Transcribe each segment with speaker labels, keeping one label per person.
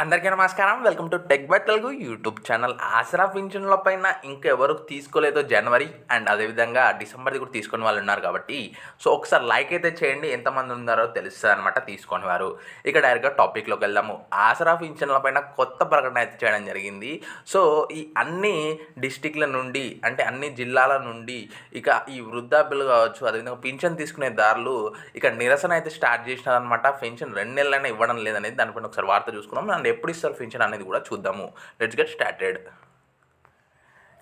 Speaker 1: అందరికీ నమస్కారం. Welcome to tech by Telugu YouTube channel. Aasara పింఛన్ల పైన ఇంకెవరు తీసుకోలేదో జనవరి అండ్ అదేవిధంగా డిసెంబర్ది కూడా తీసుకుని వాళ్ళు ఉన్నారు కాబట్టి సో ఒకసారి లైక్ అయితే చేయండి. ఎంతమంది ఉన్నారో తెలుస్తుంది అనమాట తీసుకొని వారు. ఇక డైరెక్ట్గా టాపిక్లోకి వెళ్దాము. ఆసరా పింఛన్ల పైన కొత్త ప్రకటన అయితే చేయడం జరిగింది. సో ఈ అన్ని డిస్టిక్ల నుండి అంటే అన్ని జిల్లాల నుండి ఇక ఈ వృద్ధాప్యులు కావచ్చు అదేవిధంగా పింఛన్ తీసుకునే దారులు ఇక నిరసన అయితే స్టార్ట్ చేసినారనమాట పెన్షన్ రెండు నెలలైనా ఇవ్వడం లేదనేది దానిపైన ఒకసారి వార్త చూసుకున్నాం అండ్ ఎప్పుడు ఇస్తారు పింఛన్ అనేది కూడా చూద్దాము. లెట్స్ గెట్ స్టార్టెడ్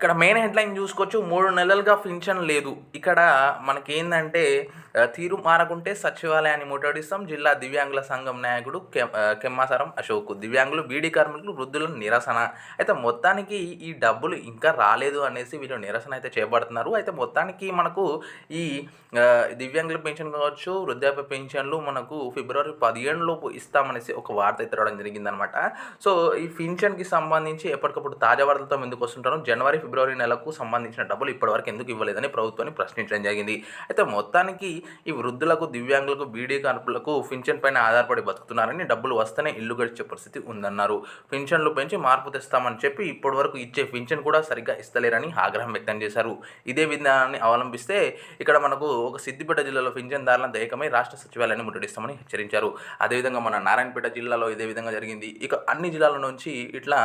Speaker 1: ఇక్కడ మెయిన్ హెడ్లైన్ చూసుకోవచ్చు. మూడు నెలలుగా పింఛన్ లేదు. ఇక్కడ మనకేందంటే తీరు మారకుంటే సచివాలయాన్ని ముట్టడిస్తాం. జిల్లా దివ్యాంగుల సంఘం నాయకుడు కె- కెమ్మాసరం అశోక్. దివ్యాంగులు బీడీ కార్మికులు వృద్ధుల నిరసన. అయితే మొత్తానికి ఈ డబ్బులు ఇంకా రాలేదు అనేసి వీళ్ళు నిరసన అయితే చేపడుతున్నారు. అయితే మొత్తానికి మనకు ఈ దివ్యాంగుల పెన్షన్ కావచ్చు వృద్ధాప్య పెన్షన్లు మనకు ఫిబ్రవరి పదిహేను లోపు ఇస్తామనేసి ఒక వార్త అయితే రావడం జరిగిందనమాట. సో ఈ పెన్షన్కి సంబంధించి ఎప్పటికప్పుడు తాజా వార్తలతో ముందుకు వస్తుంటాను జనవరి ఫిబ్రవరి నెలకు సంబంధించిన డబ్బులు ఇప్పటివరకు ఎందుకు ఇవ్వలేదని ప్రభుత్వాన్ని ప్రశ్నించడం జరిగింది. అయితే మొత్తానికి ఈ వృద్ధులకు దివ్యాంగులకు బీడీ కార్పులకు పింఛన్ పైన ఆధారపడి బతుకుతున్నారని డబ్బులు వస్తేనే ఇల్లు గడిచే పరిస్థితి ఉందన్నారు. పింఛన్లు పెంచి మార్పు తెస్తామని చెప్పి ఇప్పటివరకు ఇచ్చే పింఛన్ కూడా సరిగ్గా ఇస్తలేరని ఆగ్రహం వ్యక్తం చేశారు. ఇదే విధానాన్ని అవలంబిస్తే ఇక్కడ మనకు ఒక సిద్దిపేట జిల్లాలో పింఛన్దారులను దేకమై రాష్ట్ర సచివాలయాన్ని ముట్టడిస్తామని హెచ్చరించారు. అదేవిధంగా మన నారాయణపేట జిల్లాలో ఇదే విధంగా జరిగింది. ఇక అన్ని జిల్లాల నుంచి ఇట్లా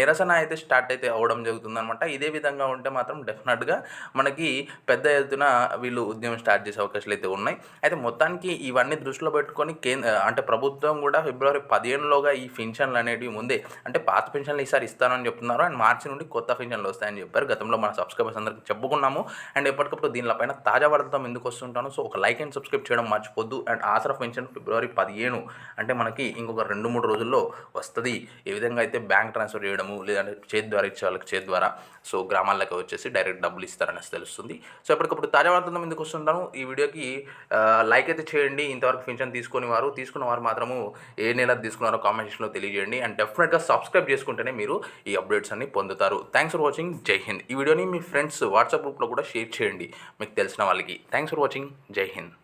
Speaker 1: నిరసన అయితే స్టార్ట్ అయితే అవడం జరుగుతుందన్నమాట. ఇదే విధంగా ఉంటే మాత్రం డెఫినెట్గా మనకి పెద్ద ఎత్తున వీళ్ళు ఉద్యమం స్టార్ట్ చేసే అవకాశాలు అయితే ఉన్నాయి. అయితే మొత్తానికి ఇవన్నీ దృష్టిలో పెట్టుకొని కేంద్ర అంటే ప్రభుత్వం కూడా ఫిబ్రవరి పదిహేనులోగా ఈ పెన్షన్లు అనేటివి ముందే అంటే పాత పెన్షన్లు ఈసారి ఇస్తానని చెప్తున్నారు. అండ్ మార్చి నుండి కొత్త పెన్షన్లు వస్తాయని చెప్పారు. గతంలో మన సబ్స్క్రైబర్స్ అందరికి చెప్పుకున్నాము. అండ్ ఎప్పటికప్పుడు దీనిపైన తాజా వార్తలతో ఎందుకు వస్తుంటాను. సో ఒక లైక్ అండ్ సబ్స్క్రైబ్ చేయడం మర్చిపోద్దు. అండ్ ఆసరా పెన్షన్ ఫిబ్రవరి పదిహేను అంటే మనకి ఇంకొక రెండు మూడు రోజుల్లో వస్తుంది. ఏ విధంగా అయితే బ్యాంక్ ట్రాన్స్ఫర్ చేయడము లేదంటే చేతి ద్వారా ఇచ్చే వాళ్ళకి చేతి ద్వారా. సో సో గ్రామాల్లోకి వచ్చేసి డైరెక్ట్ డబ్బులు ఇస్తారనేసి తెలుస్తుంది. సో ఎప్పటికప్పుడు తాజా వార్తలతో ఎందుకు వస్తుంటాను. ఈ వీడియోకి లైక్ అయితే చేయండి. ఇంతవరకు పింఛన్ తీసుకుని వారు తీసుకున్న వారు మాత్రము ఏ నెల తీసుకున్నారో కామెంట్ సెక్షన్లో తెలియజేయండి. అండ్ డెఫినెట్గా సబ్స్క్రైబ్ చేసుకుంటేనే మీరు ఈ అప్డేట్స్ అన్ని పొందుతారు. థ్యాంక్స్ ఫర్ వాచింగ్ జై హింద్ ఈ వీడియోని మీ ఫ్రెండ్స్ వాట్సాప్ గ్రూప్లో కూడా షేర్ చేయండి. మీకు తెలిసిన వాళ్ళకి. థ్యాంక్స్ ఫర్ వాచింగ్ జై హింద్